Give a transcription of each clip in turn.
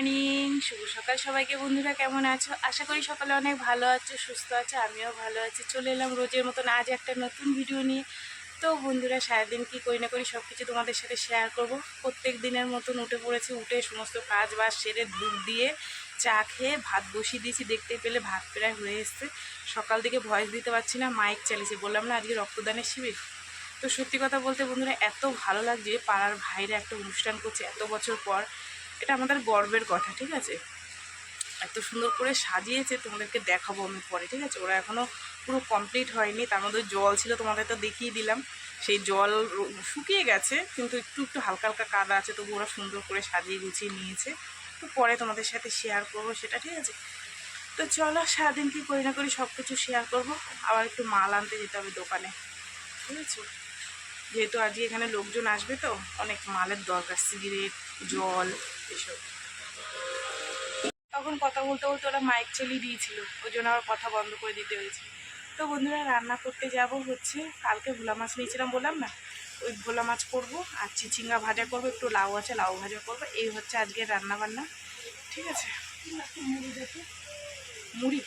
Morning শুভ সকাল সবাইকে বন্ধুরা, কেমন আছো? আশা করি সকালে অনেক ভালো আছো, সুস্থ আছো, আমিও ভালো আছি। চলে এলাম রোজের মতন আজ একটা নতুন ভিডিও নিয়ে। তো বন্ধুরা, সারাদিন কি করি না করি সব কিছু তোমাদের সাথে শেয়ার করব। প্রত্যেক দিনের মতন উঠে পড়েছি, উঠে সমস্ত কাজ বাজ সেরে দুধ দিয়ে চা খেয়ে ভাত বসিয়ে দিয়েছি। দেখতে পেলে ভাত প্রায় হয়ে এসছে। সকাল থেকে ভয়েস দিতে পারছি না মাইক চালিয়েছি। বললাম, না, আজকে রক্তদানের শিবির। তো সত্যি কথা বলতে বন্ধুরা, এত ভালো লাগছে পাড়ার ভাইরা একটা অনুষ্ঠান করছে। এত বছর পর এটা আমাদের গর্বের কথা, ঠিক আছে? এত সুন্দর করে সাজিয়েছে, তোমাদেরকে দেখাবো আমি পরে, ঠিক আছে? ওরা এখনও পুরো কমপ্লিট হয়নি, তার মধ্যে জল ছিল, তোমাদের তো দেখিয়ে দিলাম। সেই জল শুকিয়ে গেছে, কিন্তু একটু একটু হালকা হালকা কাদা আছে, তবু ওরা সুন্দর করে সাজিয়ে গুছিয়ে নিয়েছে। তো পরে তোমাদের সাথে শেয়ার করব সেটা, ঠিক আছে? তো চলো, সারাদিন কি করি না করি সব কিছু শেয়ার করব। আবার একটু মাল আনতে যেতে হবে দোকানে, ঠিক আছে? যেহেতু আজকে এখানে লোকজন আসবে তো, অনেক মালের দরকার, সিগারেট, জল, এসব। তখন কথা বলতে বলতে ওরা মাইক চালিয়ে দিয়েছিল, ওই জন্য আবার কথা বন্ধ করে দিতে হয়েছে। তো বন্ধুরা, রান্না করতে যাব হচ্ছে, কালকে ভোলা মাছ নিয়েছিলাম বললাম না? ওই ভোলা মাছ করব, আর চিচিঙ্গা ভাজা করব, একটু লাউ আছে, লাউ ভাজা করব, এই হচ্ছে আজকে রান্না বান্না ঠিক আছে? মুড়ি?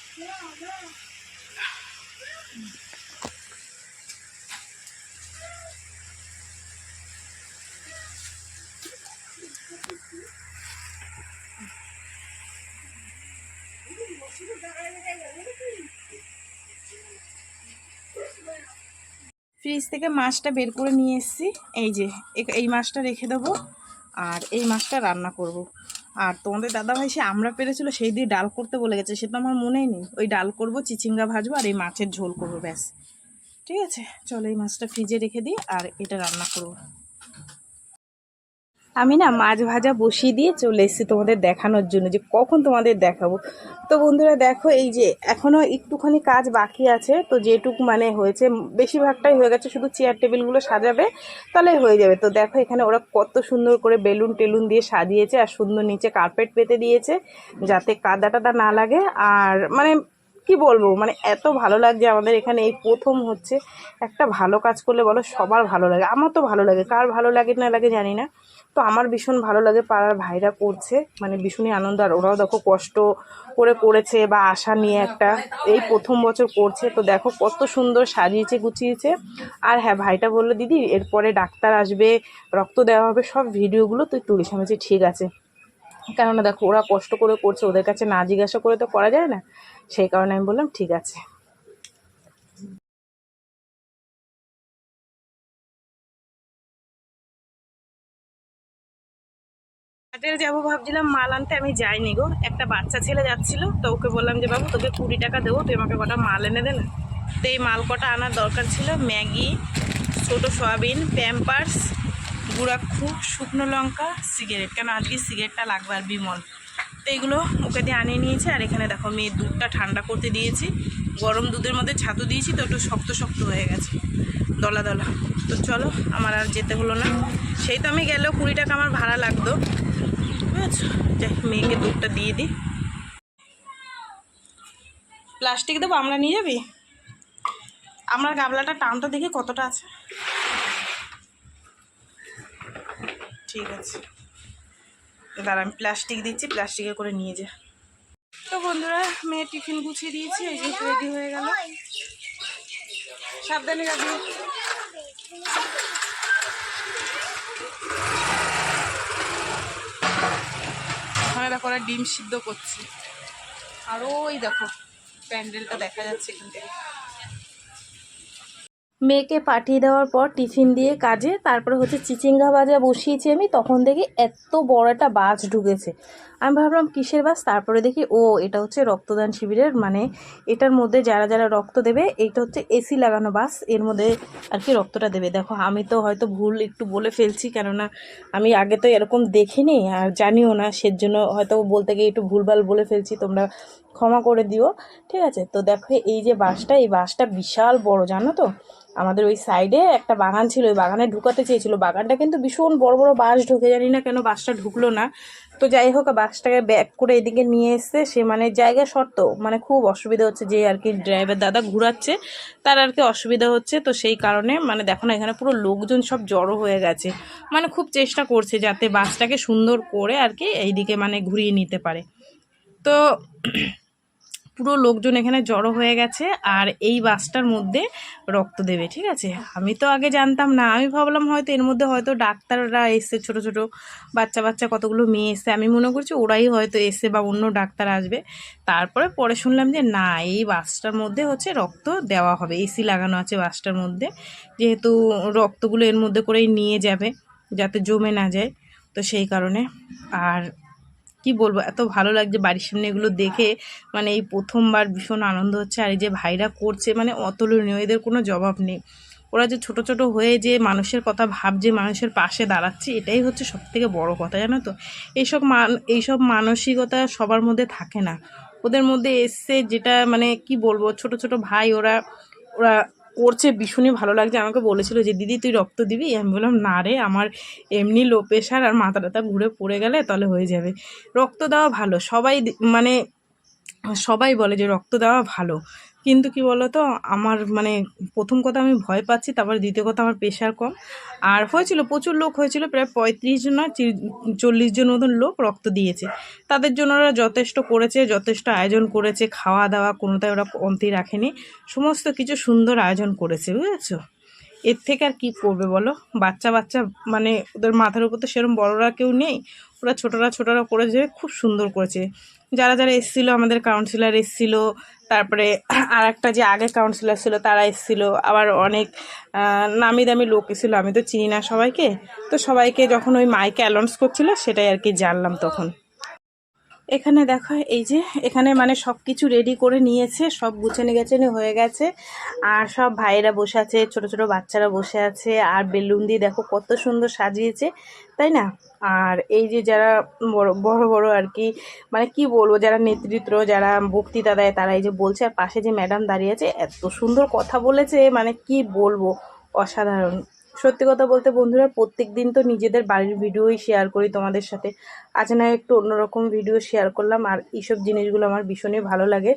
ফ্রিজ থেকে মাছটা বের করে নিয়ে এসেছি এই যে এই মাছটা রেখে দেবো আর এই মাছটা রান্না করব। আর তোমাদের দাদাভাই সে আমরা পেরেছিল, সেই দিয়ে ডাল করতে বলে গেছে, সে তো আমার মনেই নেই ওই ডাল করব, চিচিঙ্গা ভাজবো আর এই মাছের ঝোল করব, ব্যাস ঠিক আছে, চলো এই মাছটা ফ্রিজে রেখে দিই আর এটা রান্না করব। আমি না মাছ ভাজা বসিয়ে দিয়ে চলে এসেছি তোমাদের দেখানোর জন্য যে কখন তোমাদের দেখাবো। তো বন্ধুরা দেখো, এই যে এখনও একটুখানি কাজ বাকি আছে, তো যেটুকু মানে হয়েছে, বেশিরভাগটাই হয়ে গেছে, শুধু চেয়ার টেবিলগুলো সাজাবে তাহলে হয়ে যাবে। তো দেখো এখানে ওরা কত সুন্দর করে বেলুন টেলুন দিয়ে সাজিয়েছে, আর সুন্দর নিচে কার্পেট পেতে দিয়েছে, যাতে কাদা টাদা না লাগে, আর মানে কি বলব? মানে এত ভালো লাগছে আমাদের এখানে। এই প্রথম হচ্ছে একটা ভালো কাজ করলে বলো সবার ভালো লাগে। আমার তো ভালো লাগে। কার ভালো লাগে না লাগে জানি না। তো আমার ভীষণ ভালো লাগে পাড়ার ভাইরা করছে। মানে ভীষণই আনন্দ। আর ওরাও দেখো কষ্ট করে করেছে বা আশা নিয়ে একটা এই প্রথম বছর করছে। তো দেখো কত সুন্দর সাজিয়েছে, গুছিয়েছে। আর হ্যাঁ ভাইটা বলল, দিদি, এরপরে ডাক্তার আসবে, রক্ত দেওয়া হবে, সব ভিডিওগুলো তুই তুলিস। আমি ঠিক আছে। কেননা দেখো, ওরা কষ্ট করে করছে, ওদের কাছে না জিজ্ঞাসা করে তো করা যায় না। সেই কারণে আমি বললাম, ঠিক আছে। যাব ভাবছিলাম, মাল আনতে আমি যাইনি গো। একটা বাচ্চা ছেলে যাচ্ছিল, তো ওকে বললাম যে, বাবু, তোকে কুড়ি টাকা দেবো, তুই আমাকে কটা মাল এনে দে না। তো এই মাল কটা আনার দরকার ছিল, ম্যাগি, ছোটো সয়াবিন, প্যাম্পার্স গুঁড়াক্ষু শুকনো লঙ্কা, সিগারেট। কেন আজকে সিগারেটটা লাগবে আর বিমল? তো এগুলো ওকে দিয়ে আনিয়ে নিয়েছে, আর এখানে দেখো মেয়ে দুধটা ঠান্ডা করতে দিয়েছি। গরম দুধের মধ্যে ছাতু দিয়েছি, তো একটু শক্ত শক্ত হয়ে গেছে। দলা দলা। তো চলো, আমার আর যেতে হলো না। সেই তো আমি গেলেও কুড়ি টাকা আমার ভাড়া লাগতো। বুঝেছ? যাই, মেয়েকে দুধটা দিয়ে দিই। প্লাস্টিক দেবো, আমরা নিয়ে যাবি? আমার গাবলাটা টানটা দেখি কতটা আছে? ঠিক আছে। দাঁড়া আমি প্লাস্টিক দিচ্ছি প্লাস্টিকে করে নিয়ে যা। তো বন্ধুরা মেয়ে টিফিন গুছিয়ে দিয়েছি, এই যে রেডি হয়ে গেল। সাবধানে যাবি। ওখানে দেখো ওরা ডিম সিদ্ধ করছে। আর ওই দেখো, প্যান্ডেলটা দেখা যাচ্ছে এখান থেকে। মেয়েকে পাঠিয়ে দেওয়ার পর টিফিন দিয়ে কাজে, তারপরে হচ্ছে চিচিঙ্গা বাজা বসিয়েছি আমি, তখন দেখি এত বড় একটা বাজ ঢুকেছে। আমি ভাবলাম, কিসের বাস? তারপরে দেখি, ও, এটা হচ্ছে রক্তদান শিবিরের মানে এটার মধ্যে যারা যারা রক্ত দেবে, এইটা হচ্ছে এসি লাগানো বাস, এর মধ্যে আর কি রক্তটা দেবে। দেখো, আমি তো হয়তো ভুল একটু বলে ফেলছি, কেননা আমি আগে তো এরকম দেখিনি, আর জানিও না, সেজন্য হয়তো বলতে গিয়ে একটু ভুলভাল বলে ফেলছি, তোমরা ক্ষমা করে দিও। ঠিক আছে, তো দেখো, এই যে বাসটা, এই বাসটা বিশাল বড়, জানো তো? আমাদের ওই সাইডে একটা বাগান ছিল, ওই বাগানে ঢুকাতে চেয়েছিল। বাগানটা কিন্তু ভীষণ বড় বড় বাস ঢুকে, জানি না কেন বাসটা ঢুকলো না। তো যাই হোক বাসটাকে ব্যাক করে এদিকে নিয়ে এসছে। সে মানে জায়গা শর্ত মানে খুব অসুবিধা হচ্ছে যে আর কি ড্রাইভার দাদা ঘুরাচ্ছে, তার আর কি অসুবিধা হচ্ছে। তো সেই কারণে মানে দেখো না, এখানে পুরো লোকজন সব জড়ো হয়ে গেছে। মানে খুব চেষ্টা করছে যাতে বাসটাকে সুন্দর করে আর কি এইদিকে মানে ঘুরিয়ে নিতে পারে। তো পুরো লোকজন এখানে জড়ো হয়ে গেছে আর এই বাসটার মধ্যে রক্ত দেবে, ঠিক আছে? আমি তো আগে জানতাম না, আমি ভাবলাম হয়তো এর মধ্যে হয়তো ডাক্তাররা এসে ছোট ছোট বাচ্চা বাচ্চা কতগুলো মেয়ে এসে আমি মনে করছি ওরাই হয়তো এসে বা অন্য ডাক্তার আসবে। তারপরে পরে শুনলাম যে না, এই বাসটার মধ্যে হচ্ছে রক্ত দেওয়া হবে, এসি লাগানো আছে বাসটার মধ্যে। যেহেতু রক্তগুলো এর মধ্যে করেই নিয়ে যাবে, যাতে জমে না যায়, তো সেই কারণে। আর কি বলব? এত ভালো লাগছে বাড়ির সামনে এগুলো দেখে। মানে এই প্রথমবার ভীষণ আনন্দ হচ্ছে। আর এই যে ভাইরা করছে মানে অতুলনীয়, এদের কোনো জবাব নেই। ওরা যে ছোট ছোট হয়ে যে মানুষের কথা ভাবছে, মানুষের পাশে দাঁড়াচ্ছে, এটাই হচ্ছে সব থেকে বড় কথা, জানো তো? এইসব মান, এইসব মানসিকতা সবার মধ্যে থাকে না। ওদের মধ্যে এসছে যেটা মানে কি বলব? ছোট ছোট ভাই, ওরা ওরা করছে ভীষণই ভালো লাগছে। আমাকে বলেছিল যে, দিদি, তুই রক্ত দিবি? আমি বললাম, না রে, আমার এমনি লো প্রেশার আর মাথা টাথা ঘুরে পড়ে গেলে তাহলে হয়ে যাবে। রক্ত দেওয়া ভালো। সবাই মানে সবাই বলে যে, রক্ত দেওয়া ভালো। কিন্তু কি বলতো, আমার মানে প্রথম কথা আমি ভয় পাচ্ছি, তারপর দ্বিতীয় কথা আমার প্রেশার কম। আর হয়েছিল, প্রচুর লোক হয়েছিল, প্রায় পঁয়ত্রিশ জন না চল্লিশ জন মতন লোক রক্ত দিয়েছে। তাদের জন্য ওরা যথেষ্ট করেছে, যথেষ্ট আয়োজন করেছে, খাওয়া দাওয়া কোনোটাই ওরা কমতি রাখেনি। সমস্ত কিছু সুন্দর আয়োজন করেছে, বুঝেছ? এর থেকে আর কি করবে বলো? বাচ্চা বাচ্চা মানে ওদের মাথার উপর তো সেরকম বড়রা কেউ নেই। ওরা ছোটরা ছোটরা করেছে, খুব সুন্দর করেছে। যারা যারা এসেছিল, আমাদের কাউন্সিলর এসেছিল, তারপরে আর একটা যে আগে কাউন্সিলর ছিল, তারা এসেছিল। আবার অনেক নামি দামি লোক এসেছিল, আমি তো চিনি না সবাইকে। তো সবাইকে যখন ওই মাইকে অ্যালাউন্স করছিল, সেটাই আর কি জানলাম তখন। এখানে দেখো, এই যে এখানে মানে সব কিছু রেডি করে নিয়েছে, সব গুছানি গাছানি হয়ে গেছে। আর সব ভাইয়েরা বসে আছে, ছোট ছোট বাচ্চারা বসে আছে, আর বেলুন দিয়ে দেখো কত সুন্দর সাজিয়েছে, তাই না? আর এই যে যারা বড় বড় বড় আর কি মানে কি বলব, যারা নেতৃত্ব, যারা বক্তৃতা দেয়, তারা এই যে বলছে, আর পাশে যে ম্যাডাম দাঁড়িয়ে আছে, এত সুন্দর কথা বলেছে মানে কি বলব, অসাধারণ। সত্যি কথা বলতে বন্ধুরা প্রত্যেক দিন তো নিজেদের বাড়ির ভিডিওই শেয়ার করি তোমাদের সাথে। আজ না একটু অন্যরকম ভিডিও শেয়ার করলাম, আর এইসব জিনিসগুলো আমার ভীষণই ভালো লাগে।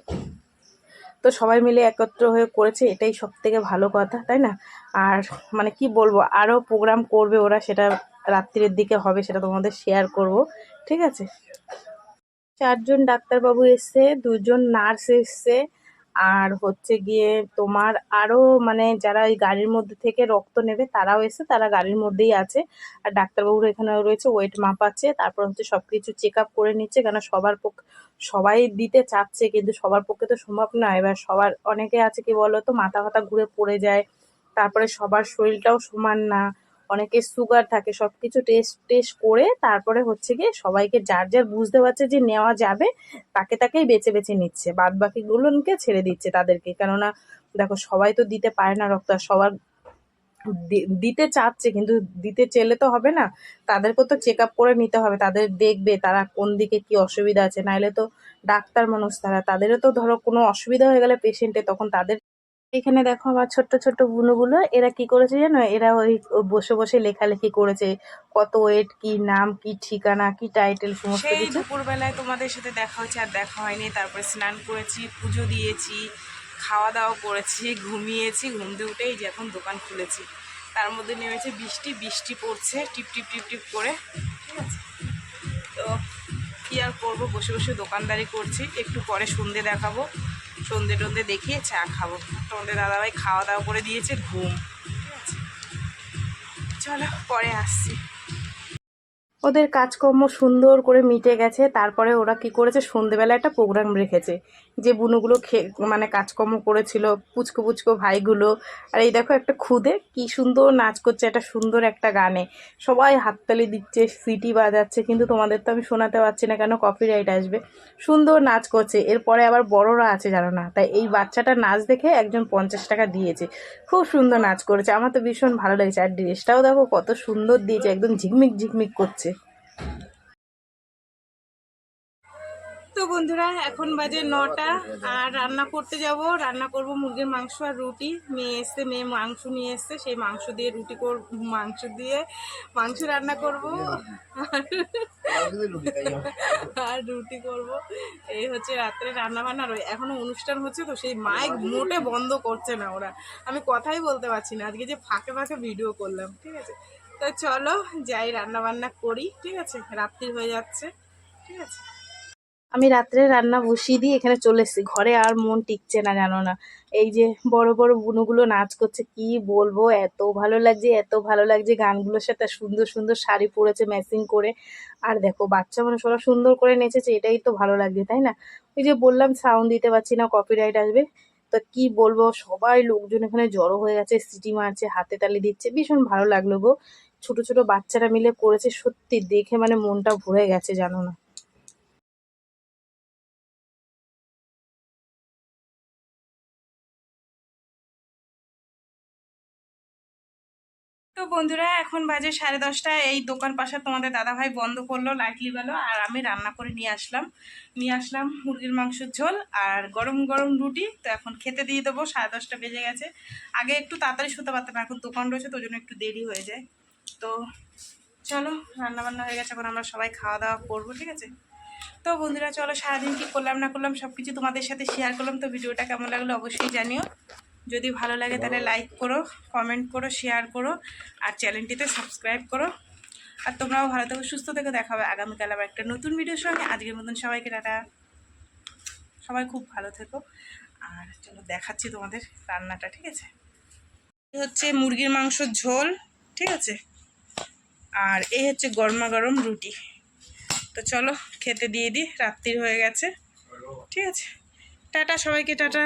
তো সবাই মিলে একত্র হয়ে করেছে, এটাই সব থেকে ভালো কথা, তাই না? আর মানে কি বলব আরও প্রোগ্রাম করবে ওরা, সেটা রাত্রির দিকে হবে, সেটা তোমাদের শেয়ার করব, ঠিক আছে? চারজন ডাক্তারবাবু এসছে, দুজন নার্স এসছে আর হচ্ছে গিয়ে তোমার আরও মানে যারা ওই গাড়ির মধ্যে থেকে রক্ত নেবে, তারাও এসে তারা গাড়ির মধ্যেই আছে। আর ডাক্তারবাবুরা এখানে রয়েছে ওয়েট মাপাচ্ছে তারপর হচ্ছে সব কিছু চেক আপ করে নিচ্ছে, কেন সবার পক্ষে সবাই দিতে চাচ্ছে, কিন্তু সবার পক্ষে তো সম্ভব না। এবার সবার, অনেকে আছে কি বলো তো মাথা ফাথা ঘুরে পড়ে যায়, তারপরে সবার শরীরটাও সমান না। অনেকের সুগার থাকে সব কিছু টেস্ট টেস্ট করে তারপরে হচ্ছে গিয়ে সবাইকে যার যার বুঝতে পারছে যে নেওয়া যাবে, তাকে তাকেই বেছে বেছে নিচ্ছে। বাদ বাকিগুলোকে ছেড়ে দিচ্ছে তাদেরকে। কেননা দেখো, সবাই তো দিতে পারে না রক্ত, আর সবার দিতে চাচ্ছে, কিন্তু দিতে চেলে তো হবে না। তাদেরকেও তো চেক আপ করে নিতে হবে। তাদের দেখবে তারা কোন দিকে কি অসুবিধা আছে। নাইলে তো ডাক্তার মানুষ তারা। তাদেরও তো ধরো কোনো অসুবিধা হয়ে গেলে পেশেন্টে তখন তাদের এখানে দেখো আমার ছোট্ট ছোট্ট বুনুগুলো এরা কি করেছে জানো? এরা ওই বসে বসে লেখালেখি করেছে। কত ওয়েট কি নাম কি ঠিকানা কি টাইটেল সমস্ত সেই কিছু। দুপুরবেলায় তোমাদের সাথে দেখা হয়েছে আর দেখা হয়নি। তারপরে স্নান করেছি পুজো দিয়েছি খাওয়া দাওয়া করেছি ঘুমিয়েছি ঘুম দিয়ে উঠেই যে এখন দোকান খুলেছি। তার মধ্যে নেমেছে বৃষ্টি বৃষ্টি পড়ছে টিপ টিপ টিপ টিপ করে। ঠিক আছে? তো কী আর করব? বসে বসে দোকানদারি করছি। একটু পরে সন্ধে দেখাবো। সন্ধে টন্ধে দেখিয়ে চা খাব। তোমাদের দাদাভাই খাওয়া দাওয়া করে দিয়েছে, ঘুম। ঠিক আছে? চলো, পরে আসছি। ওদের কাজকর্ম সুন্দর করে মিটে গেছে, তারপরে ওরা কি করেছে? সন্ধেবেলা একটা প্রোগ্রাম রেখেছে, যে বুনুগুলো খে মানে কাজকর্ম করেছিল, পুচকো পুচকো ভাইগুলো। আর এই দেখো একটা খুদে, কি সুন্দর নাচ করছে, একটা সুন্দর একটা গানে। সবাই হাততালি দিচ্ছে, সিটি বাজাচ্ছে, কিন্তু তোমাদের তো আমি শোনাতে পারছি না কেন কপিরাইট আসবে। সুন্দর নাচ করছে, এরপরে আবার বড়রা আছে জানো না? তাই এই বাচ্চাটা নাচ দেখে একজন পঞ্চাশ টাকা দিয়েছে। খুব সুন্দর নাচ করেছে, আমার তো ভীষণ ভালো লেগেছে। আর ড্রেসটাও দেখো কত সুন্দর দিয়েছে, একদম ঝিকমিক ঝিকমিক করছে। তো বন্ধুরা, এখন বাজে নটা আর রান্না করতে যাব। রান্না করব মুরগির মাংস আর রুটি। মেয়ে এসছে, মেয়ে মাংস নিয়ে এসছে। সেই মাংস দিয়ে রুটি কর মাংস দিয়ে মাংস রান্না করব। আর রুটি করব। এই হচ্ছে রাত্রে রান্না বান্না রয়ে এখনও অনুষ্ঠান হচ্ছে তো, সেই মাইক মোটে বন্ধ করছে না ওরা। আমি কথাই বলতে পারছি না। আজকে যে ফাঁকে ফাঁকে ভিডিও করলাম, ঠিক আছে? তো চলো, যাই রান্না বান্না করি, ঠিক আছে? রাত্রি হয়ে যাচ্ছে, ঠিক আছে? আমি রাত্রে রান্না বসিয়ে দিয়ে এখানে চলে এসেছি। ঘরে আর মন টিকছে না, জানো না। এই যে বড় বড় বুনুগুলো নাচ করছে, কি বলব? এত ভালো লাগছে, এত ভালো লাগছে। গানগুলোর সাথে সুন্দর সুন্দর শাড়ি পরেছে ম্যাচিং করে। আর দেখো, বাচ্চা মানুষ ওরা সুন্দর করে নেচেছে, এটাই তো ভালো লাগছে, তাই না? ওই যে বললাম সাউন্ড দিতে পারছি না কপিরাইট আসবে। তো কি বলব? সবাই লোকজন এখানে জড়ো হয়ে গেছে, সিটি মারছে, হাতে তালি দিচ্ছে। ভীষণ ভালো লাগল গো। ছোট ছোট বাচ্চারা মিলে করেছে, সত্যি দেখে মানে মনটা ভরে গেছে, জানো না। বন্ধুরা, এখন বাজে সাড়ে দশটা। এই দোকান পাশে তোমাদের দাদাভাই বন্ধ করল লাইটলি বেলো আর আমি রান্না করে নিয়ে আসলাম। নিয়ে আসলাম মুরগির মাংসের ঝোল আর গরম গরম রুটি। তো এখন খেতে দিয়ে দেবো, সাড়ে দশটা বেজে গেছে। আগে একটু তাড়াতাড়ি শুতে পারতাম, এখন দোকান রয়েছে, তো জন্য একটু দেরি হয়ে যায়। তো চলো রান্না বান্না হয়ে গেছে, এখন আমরা সবাই খাওয়া দাওয়া করব, ঠিক আছে? তো বন্ধুরা, চলো সারাদিন কী করলাম না করলাম সব কিছু তোমাদের সাথে শেয়ার করলাম। তো ভিডিওটা কেমন লাগল অবশ্যই জানিও। যদি ভালো লাগে তাহলে লাইক করো কমেন্ট করো শেয়ার করো আর চ্যানেলটিতে সাবস্ক্রাইব করো। আর তোমরাও ভালো থেকো সুস্থ থেকো দেখা হবে আগামীকাল আবার একটা নতুন ভিডিওর সঙ্গে। আজকের মতন সবাইকে টাটা। সবাই খুব ভালো থেকো। আর চলো দেখাচ্ছি তোমাদের রান্নাটা ঠিক আছে? হচ্ছে মুরগির মাংসর ঝোল ঠিক আছে? আর এই হচ্ছে গরমা গরম রুটি। তো চলো খেতে দিয়ে দিই রাত্রির হয়ে গেছে। ঠিক আছে? টাটা সবাইকে টাটা।